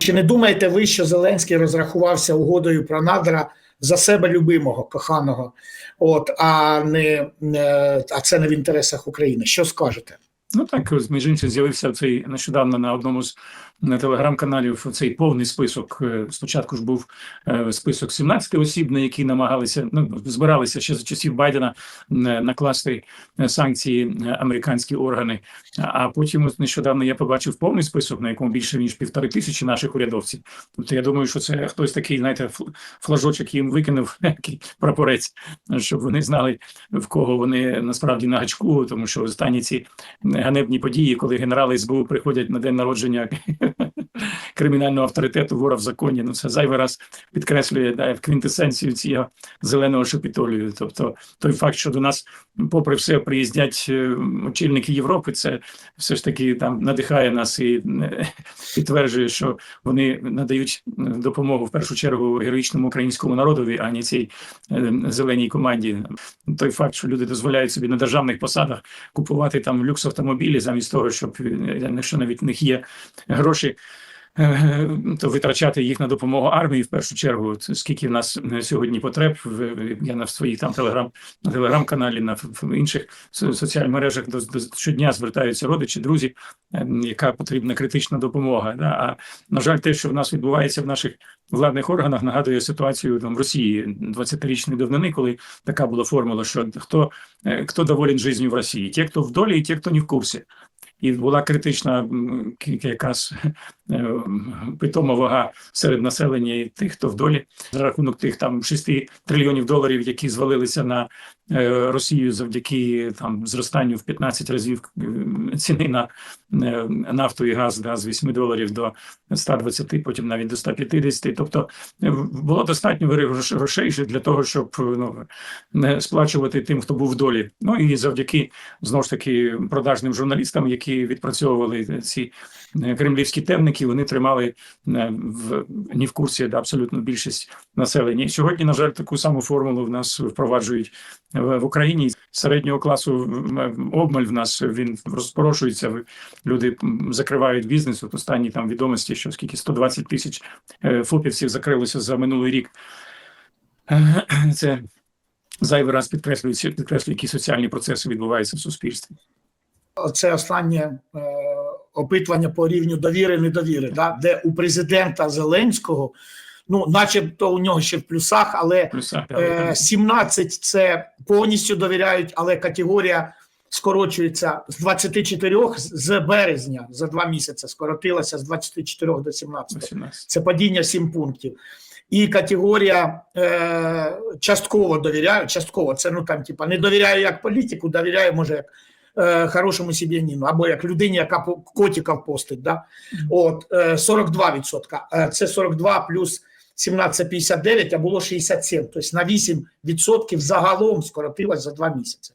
Чи не думаєте ви, що Зеленський розрахувався угодою про надра за себе любимого, коханого, от, а не а це не в інтересах України? Що скажете? Ну так, між іншим, з'явився цей нещодавно на одному з на телеграм-каналів цей повний список. Е, Спочатку ж був е, список 17 осіб, на які намагалися ну збиралися ще за часів Байдена е, накласти санкції американські органи. А- потім нещодавно я побачив повний список, на якому більше ніж півтори тисячі наших урядовців. Тобто я думаю, що це хтось такий, знаєте, фл- флажочок їм викинув прапорець, щоб вони знали в кого вони насправді на гачку, тому що останні ці ганебні події, коли генерали СБУ приходять на день народження кримінального авторитету вора в законі. Ну це зайвий раз підкреслює да, квінтесенцію цього зеленого шапітолію. Тобто той факт, що до нас, попри все, приїздять е, очільники Європи, це все ж таки там надихає нас і е, підтверджує, що вони надають допомогу в першу чергу героїчному українському народові, а не цій е, зеленій команді. Той факт, що люди дозволяють собі на державних посадах купувати там люкс автомобілі, замість того, щоб якщо навіть в них є гроші. Е, То витрачати їх на допомогу армії в першу чергу. Скільки в нас е, сьогодні потреб. в- Я на своїй там телеграм на телеграм-каналі, на інших соціальних мережах до, до щодня звертаються родичі, друзі, е, яка потрібна критична допомога. Да? А на жаль, те, що в нас відбувається в наших владних органах, нагадує ситуацію там в Росії 20-річної давнини, коли така була формула, що хто, е, хто доволен життю в Росії, ті, хто в долі, і ті, хто не в курсі. І була критична якраз е, питома вага серед населення і тих, хто в долі за рахунок тих там 6 трильйонів доларів, які звалилися на Росію завдяки там зростанню в 15 разів е, ціни на е, нафту і газ да, з 8 доларів до 120, потім навіть до 150. Тобто е, було достатньо грош- грошей для того, щоб е, ну, не сплачувати тим, хто був в долі. Ну і завдяки знову ж таки продажним журналістам, які відпрацьовували ці е, кремлівські темники, вони тримали е, в ні в курсі да, абсолютно більшість населення. І сьогодні, на жаль, таку саму формулу в нас впроваджують в, Україні. Середнього класу обмаль в нас він розпорошується. Люди закривають бізнес. От останні там відомості, що скільки 120 тисяч е, фопівців закрилося за минулий рік. Це зайвий раз підкреслює, підкреслює, які соціальні процеси відбуваються в суспільстві. Це останнє е, опитування по рівню довіри недовіри, да? де у президента Зеленського, ну, начебто у нього ще в плюсах, але Плюса, Е, 17 це повністю довіряють, але категорія скорочується з 24 з- березня за два місяці, скоротилася з 24 до 17. 18. Це падіння 7 пунктів. І категорія е, частково довіряю, частково це ну там, типа, не довіряю як політику, довіряю, може, як е, хорошому сім'янину, або як людині, яка по- котиків постить. Да? От, е, 42%. Е, Це 42 плюс 17,59, а було 67. Тобто на 8% загалом скоротилось за два місяці.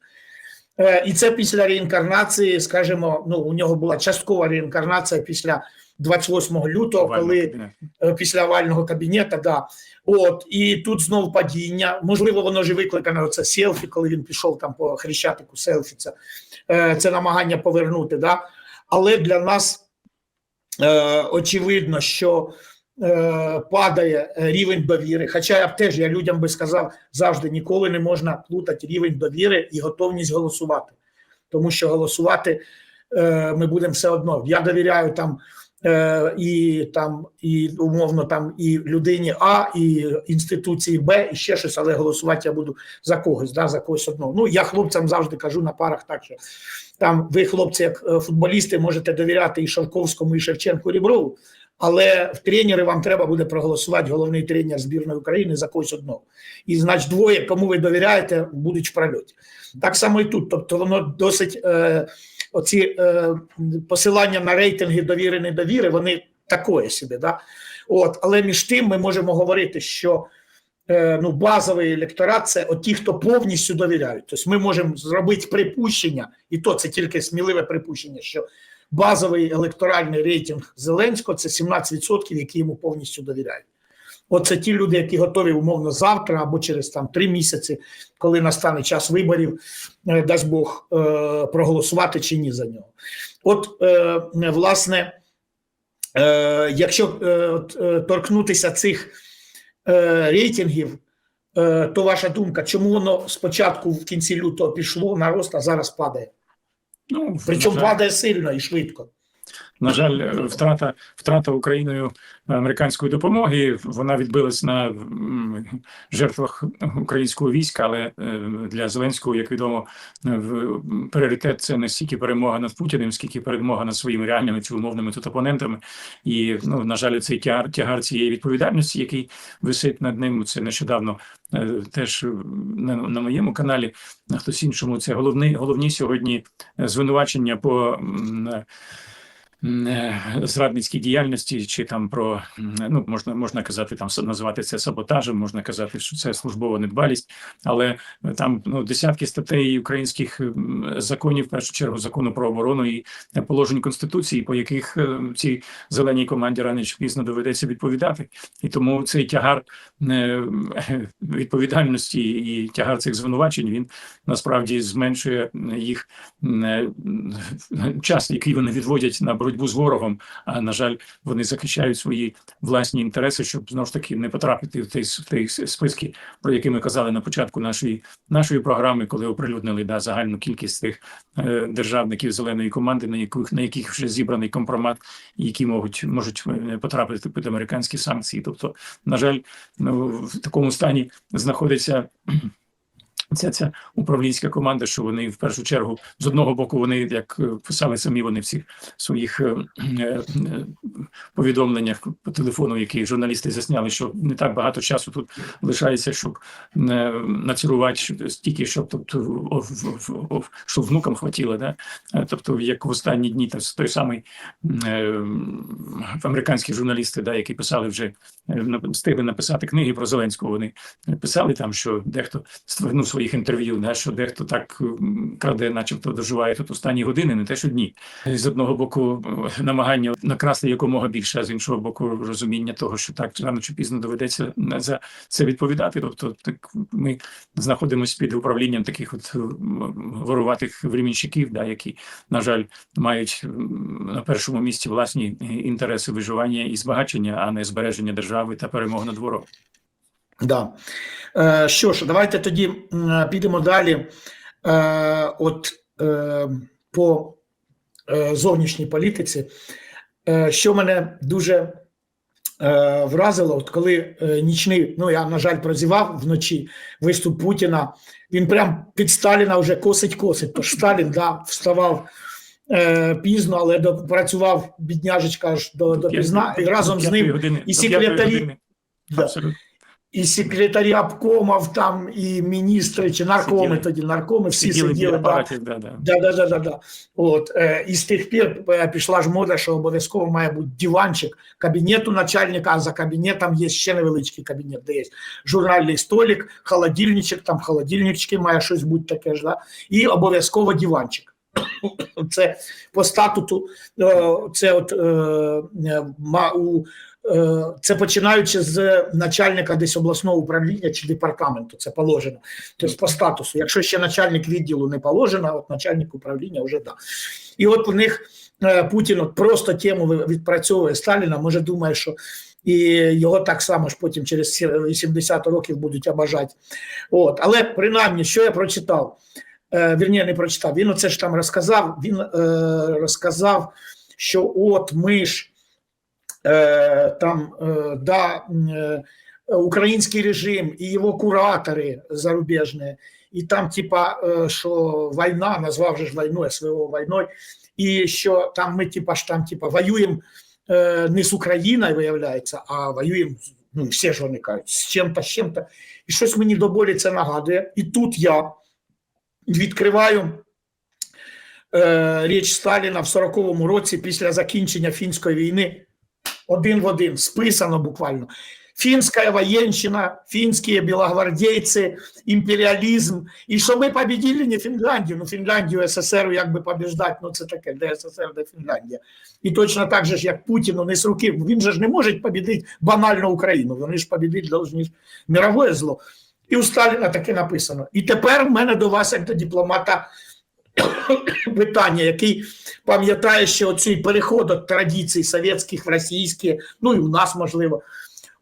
Е, І це після реінкарнації, скажімо, ну, у нього була часткова реінкарнація після 28 лютого, Овального коли е, після овального кабінету, да. От, і тут знов падіння. Можливо, воно ж і викликане оце селфі, коли він пішов там по хрещатику селфі. Це, е, це намагання повернути. Да? Але для нас е, очевидно, що падає рівень довіри. Хоча я б теж я людям би сказав завжди ніколи не можна плутати рівень довіри і готовність голосувати. Тому що голосувати е, ми будемо все одно. Я довіряю там е, і там, і умовно там і людині А, і інституції Б, і ще щось, але голосувати я буду за когось, да, за когось одного. Ну я хлопцям завжди кажу на парах так, що там ви, хлопці, як е, футболісти, можете довіряти і Шовковському, і Шевченку, і Ріброву, але в тренери вам треба буде проголосувати головний тренер збірної України за когось одного. І значить, двоє, кому ви довіряєте, будуть в прольоті. Так само і тут. Тобто, воно досить е, оці е, посилання на рейтинги довіри, недовіри, вони такої собі. Да? От, але між тим ми можемо говорити, що е, ну, базовий електорат це от ті, хто повністю довіряють. Тобто ми можемо зробити припущення, і то це тільки сміливе припущення, що базовий електоральний рейтинг Зеленського це 17%, які йому повністю довіряють. Оце ті люди, які готові умовно завтра або через там три місяці, коли настане час виборів, е, дасть Бог е, проголосувати чи ні за нього. От, е, власне, якщо торкнутися цих рейтингів, то ваша думка, чому воно спочатку в кінці лютого пішло на рост, а зараз падає? Ну, Причому падає сильно і швидко. На жаль, втрата втрата Україною американської допомоги вона відбилась на жертвах українського війська, але е, для Зеленського, як відомо, пріоритет це не стільки перемога над Путіним, скільки перемога над своїми реальними чи умовними тут опонентами. І ну на жаль, цей тягар, тягар цієї відповідальності, який висить над ним. Це нещодавно е, теж на, на моєму каналі, на хтось іншому. Це головний головні сьогодні звинувачення по. Е, зрадницькій діяльності, чи там про ну можна можна казати, там називати це саботажем, можна казати, що це службова недбалість, але е, там ну десятки статей українських законів, в першу чергу закону про оборону і е, положень конституції, по яких цій зеленій команді рано чи пізно доведеться відповідати, і тому цей тягар відповідальності і тягар цих звинувачень він насправді зменшує їх час, який вони відводять на боротьбу з ворогом. А на жаль, вони захищають свої власні інтереси, щоб знову ж таки не потрапити в той в той списки, про які ми казали на початку нашої нашої програми, коли оприлюднили да загальну кількість тих е, державників зеленої команди, на яких на яких вже зібраний компромат, які можуть можуть е, потрапити під американські санкції. Тобто, на жаль, ну в такому стані знаходиться. Ця ця управлінська команда, що вони в першу чергу з одного боку, вони як е, писали самі вони в цих своїх е, е, повідомленнях по телефону, які журналісти засняли, що не так багато часу тут лишається, щоб націлувати стільки, щоб тобто щоб внукам хватило, да? Тобто, як в останні дні, та той самий американські журналісти, да, які писали вже встигли написати книги про Зеленського. Вони писали там, що дехто ну, своїх інтерв'ю, да, що дехто так краде, начебто доживає тут останні години, не те, що дні. З одного боку, е, намагання накрасти якомога більше, а з іншого боку, розуміння того, що так рано чи пізно доведеться за це відповідати. Тобто, так ми знаходимося під управлінням таких от е, воруватих времінщиків, да, які, на жаль, мають на першому місці власні е, інтереси виживання і збагачення, а не збереження держави та перемоги над ворогом. Да. Е, що ж, давайте тоді підемо далі. Е, от е, по зовнішній політиці. Е, що мене дуже е, вразило, от коли нічний, ну я, на жаль, прозівав вночі виступ Путіна, він прям під Сталіна вже косить-косить. Тож Сталін да, вставав е, пізно, але до, працював бідняжечка аж до, до пізна, і разом з ним і секретарі-. Да. І секретарі обкомів там, і міністри, чи наркоми Сиділи. тоді, наркоми, всі Сиділи сиділи. да. да, да. Да, да, да. От, е, і з тих пір е, пішла ж мода, що обов'язково має бути диванчик кабінету начальника, а за кабінетом є ще невеличкий кабінет, де є журнальний столик, холодильничок, там холодильнички має щось бути таке ж, да? і обов'язково диванчик. Це по статуту, е, це от е, ма- у це починаючи з начальника десь обласного управління чи департаменту, це положено. Тобто по статусу. Якщо ще начальник відділу не положено, а от начальник управління вже да. І от у них е, Путін от просто тему відпрацьовує Сталіна, може думає, що і його так само ж потім через сі- 80 років будуть обажати. От. Але принаймні, що я прочитав, е, вірні, не прочитав, він оце ж там розказав, він е, розказав, що от ми ж е, там е, да, е, український режим і його куратори зарубіжні, і там, типа, е, що війна, назвав же війну СВО війною, і що там ми, типа, ж там, типа, воюємо е, не з Україною, виявляється, а воюємо, ну, всі ж вони кажуть, з чим-то, з чим-то. І щось мені до болі це нагадує. І тут я відкриваю е, річ Сталіна в 40-му році після закінчення фінської війни. Один в один, списано буквально. Фінська воєнщина, фінські білогвардійці, імперіалізм. І що ми победили не Фінляндію, ну Фінляндію СССР якби побіждати, ну це таке, де СССР, де Фінляндія. І точно так же ж, як Путіну не з руки, він же ж не може побідити банально Україну, вони ж побідити повинні мирове зло. І у Сталіна таке написано. І тепер в мене до вас, як до дипломата, питання, який пам'ятає ще оцей переход традицій совєтських в російські, ну і у нас можливо.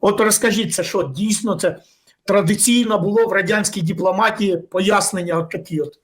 От розкажіть, це що дійсно це традиційно було в радянській дипломатії пояснення от такі от.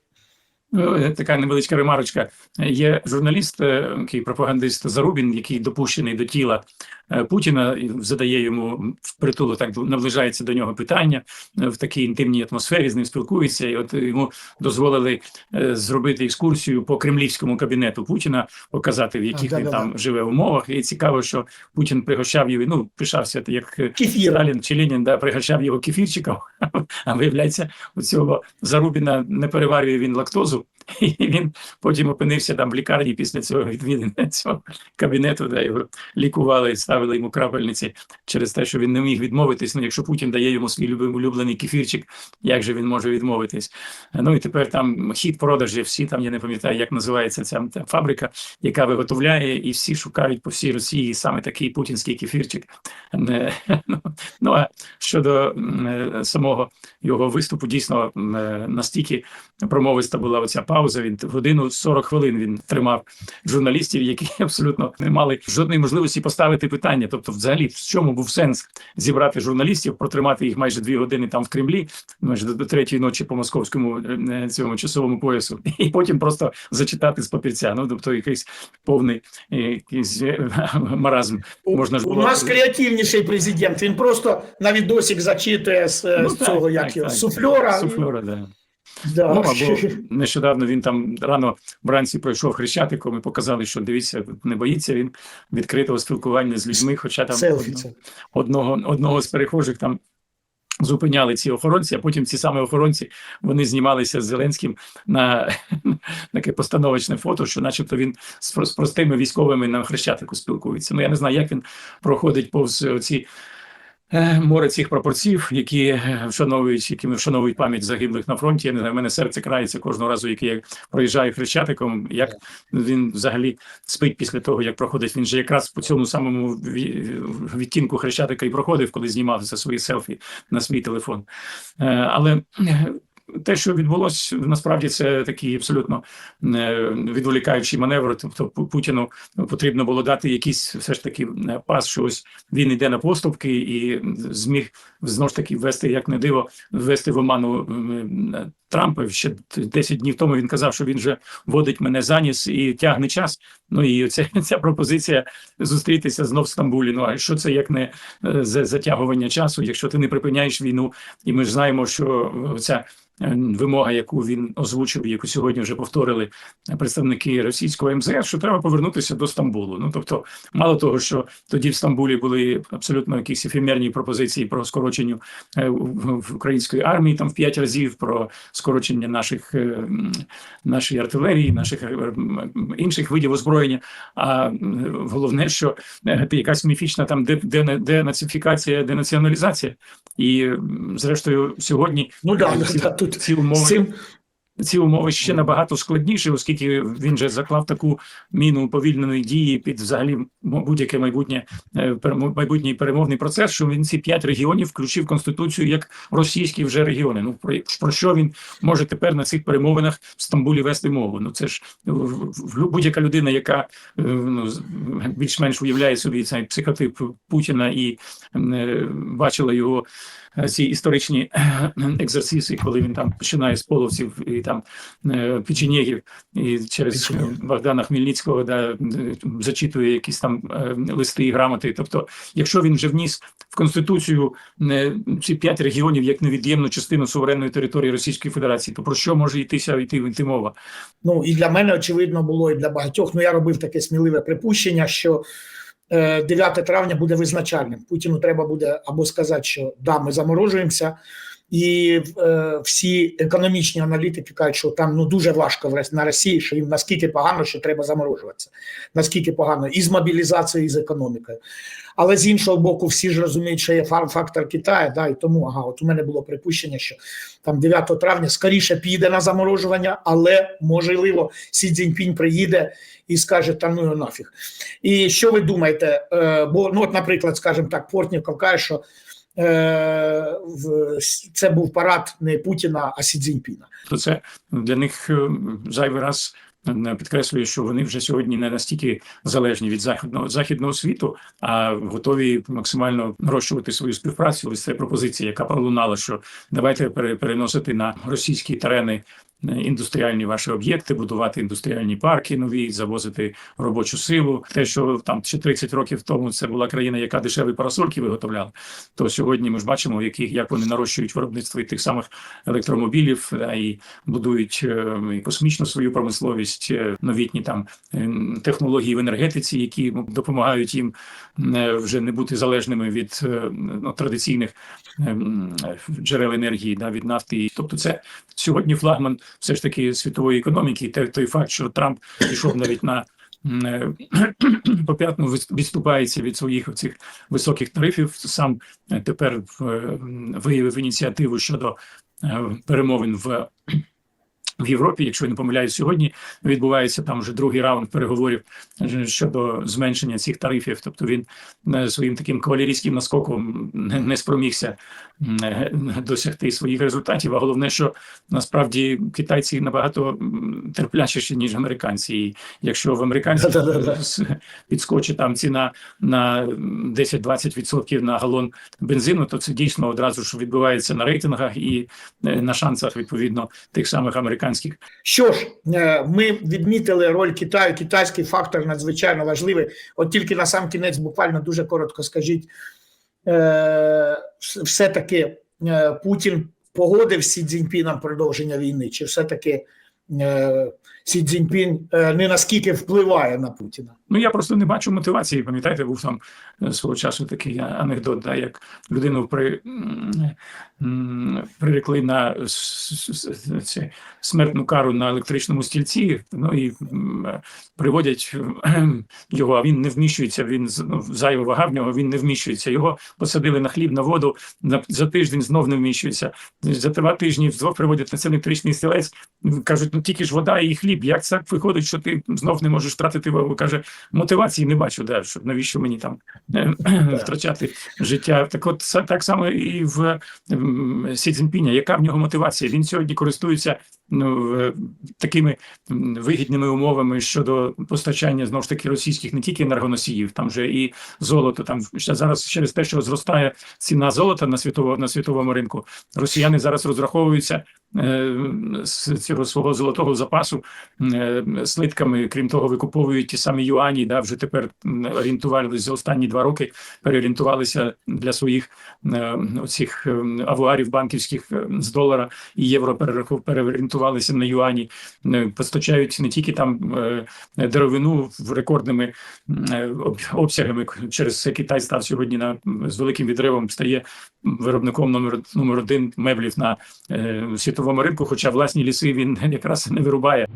Ну, Така невеличка ремарочка. Є журналіст, е, який пропагандист Зарубін, який допущений до тіла е, Путіна, задає йому впритулу, так наближається до нього питання е, в такій інтимній атмосфері. З ним спілкується, і от йому дозволили е, зробити екскурсію по кремлівському кабінету Путіна, показати в яких А, він там живе умовах. І цікаво, що Путін пригощав його. Ну пишався як е, Кефір. Сталін чи Ленін да, пригощав його кефірчиком, а виявляється, у цього Зарубіна не переварює він лактозу, і він потім опинився там в лікарні після цього відвідання цього кабінету, де його лікували, ставили йому крапельниці через те, що він не міг відмовитись. Ну, якщо Путін дає йому свій улюблений кефірчик, як же він може відмовитись? Ну і тепер там хід продажі, всі там, я не пам'ятаю, як називається ця, ця фабрика, яка виготовляє, і всі шукають по всій Росії саме такий путінський кефірчик. Ну, Ну а щодо е, самого його виступу, дійсно е, настільки промовиста була оця пауза. Він годину 40 хвилин він тримав журналістів, які абсолютно не мали жодної можливості поставити питання. Тобто, взагалі, в чому був сенс зібрати журналістів, протримати їх майже дві години там в Кремлі, майже до, третьої ночі по московському е, цьому часовому поясу, і потім просто зачитати з папірця. Ну тобто, якийсь повний е, якийсь е, маразм. Можна ж у було- нас креативніший президент. Він просто на відосик зачитує з, е, Ну, з так, цього, так, як його, так. суфльора. Суфльора, да. Да. Ну, або нещодавно він там рано вранці пройшов хрещатиком і показали, що дивіться, не боїться він відкритого спілкування з людьми, хоча там Селфі одно- це. одного, одного з перехожих там. Зупиняли ці охоронці, а потім ці самі охоронці вони знімалися з Зеленським на таке постановочне фото, що, начебто, він з, простими військовими на хрещатику спілкується. Ну я не знаю, як він проходить повз ці Море цих прапорців, які е, вшановують, якими вшановують пам'ять загиблих на фронті. Я не знаю, в мене серце крається кожного разу, який я проїжджаю хрещатиком. Як він взагалі спить після того, як проходить. Він же якраз по цьому самому ві- відтінку хрещатика і проходив, коли знімав за свої селфі на свій телефон. Е, Але е, те, що відбулося, насправді це такий абсолютно е, відволікаючий маневр. Тобто Путіну потрібно було дати якийсь все ж таки е, пас, що ось він йде на поступки і зміг знову ж таки ввести, як не диво, ввести в оману Трампа. Ще 10 днів тому він казав, що він вже водить мене за ніс і тягне час. Ну і ця, ця пропозиція зустрітися знов в Стамбулі. Ну а що це як не е, за- затягування часу, якщо ти не припиняєш війну? І ми ж знаємо, що ця е, вимога, яку він озвучив, яку сьогодні вже повторили представники російського МЗС, що треба повернутися до Стамбулу. Ну тобто, мало того, що тоді в Стамбулі були абсолютно якісь ефемерні пропозиції про скорочення е, української армії там в п'ять разів, про скорочення наших е, нашої артилерії, наших е, інших видів озброєння. А головне, що е, якась міфічна там де, де, денацифікація, денаціоналізація. І зрештою, сьогодні Ну да, да, ці, да, тут ці умови цим ці умови ще набагато складніші, оскільки він же заклав таку міну уповільненої дії під взагалі будь-яке майбутнє е, майбутній перемовний процес. Що він ці п'ять регіонів включив конституцію як російські вже регіони. Ну про, про що він може тепер на цих перемовинах в Стамбулі вести мову? Ну це ж будь-яка людина, яка е, ну більш-менш уявляє собі цей психотип Путіна і е, бачила його ці історичні е, екзерсиси, коли він там починає з половців і там е, печенєгів, і через Богдана Хмельницького да, е, зачитує якісь там е, листи і грамоти. Тобто, якщо він вже вніс в конституцію е, ці п'ять регіонів як невід'ємну частину суверенної території Російської Федерації, то про що може йтися йти, йти мова? Ну і для мене очевидно було, і для багатьох. Ну я робив таке сміливе припущення, що е, 9 травня буде визначальним. Путіну треба буде або сказати, що да, ми заморожуємося, і е, всі економічні аналітики кажуть, що там ну дуже важко на Росії, що їм наскільки погано, що треба заморожуватися, наскільки погано і з мобілізацією, і з економікою. Але з іншого боку, всі ж розуміють, що є фактор Китаю, да, і тому ага, от у мене було припущення, що там 9 травня скоріше піде на заморожування, але можливо Сі Цзіньпінь приїде і скаже, та ну нафіг. І що ви думаєте? Е, бо, ну, от, наприклад, скажімо так, Портніков каже, що це був парад не Путіна, а Сі Цзіньпіна. то це для них е, зайвий раз е, підкреслює, що вони вже сьогодні не настільки залежні від західного західного світу, а готові максимально нарощувати свою співпрацю. Ось це пропозиція, яка пролунала, що давайте пере- переносити на російські терени. Е, Індустріальні ваші об'єкти, будувати індустріальні парки нові, завозити робочу силу. Те, що там ще 30 років тому це була країна, яка дешеві парасольки виготовляла. То сьогодні ми ж бачимо, яких як вони нарощують виробництво і тих самих електромобілів да, і будують е, і космічну свою промисловість, е, новітні там технології в енергетиці, які допомагають їм вже не бути залежними від ну, традиційних е, джерел енергії, да, від нафти. Тобто, це сьогодні флагман все ж таки світової економіки. І той факт, що Трамп пішов навіть на е, поп'ятну відступається від своїх цих високих тарифів. Сам е, тепер виявив ініціативу щодо е, перемовин в. В Європі, якщо я не помиляюсь, сьогодні відбувається там вже другий раунд переговорів е, щодо зменшення цих тарифів. Тобто він е, своїм таким кавалерійським наскоком не, спромігся е, досягти своїх результатів. А головне, що насправді китайці набагато терплячіші ніж американці. І якщо в американців підскочить там ціна на 10-20% на галон бензину, то це дійсно одразу ж відбувається на рейтингах і на шансах відповідно тих самих американських. Що ж, е, ми відмітили роль Китаю. Китайський фактор надзвичайно важливий. От тільки на сам кінець, буквально дуже коротко скажіть, е, все-таки е, Путін погодив Сі Цзіньпіном продовження війни, чи все-таки е, Сі Цзіньпін е, не наскільки впливає на Путіна? Ну я просто не бачу мотивації. Пам'ятаєте, був там е, свого часу такий анекдот, да, як людину при прирекли на смертну кару на електричному стільці. Ну і е, приводять його, а він не вміщується. Він ну, зайва вага в нього, він не вміщується. Його посадили на хліб, на воду. На за тиждень знов не вміщується. За два тижні знов приводять на цей електричний стілець. Кажуть, ну тільки ж вода і хліб. Як це виходить, що ти знов не можеш втратити вагу? Каже, мотивації не бачу, да, що навіщо мені там е, втрачати життя. Так от так само і в Сі Цзіньпіня. Яка в нього мотивація? Він сьогодні користується ну, е, такими вигідними умовами щодо постачання знову ж таки російських не тільки енергоносіїв, там же і золото. Там ще зараз через те, що зростає ціна золота на світово на світовому ринку. Росіяни зараз розраховуються е, з цього свого золотого запасу е, слитками. Крім того, викуповують ті самі юані. Да, вже тепер орієнтувалися за останні два роки. Переорієнтувалися для своїх е, оцих е, авуарів банківських е, з долара і євро перерахов переорієнтувалися на юані. Е, Постачають не тільки там е, деревину в рекордними е, обсягами. Через Китай став сьогодні на з великим відривом стає виробником номер номер один меблів на світовому ринку. Хоча власні ліси він якраз не вирубає.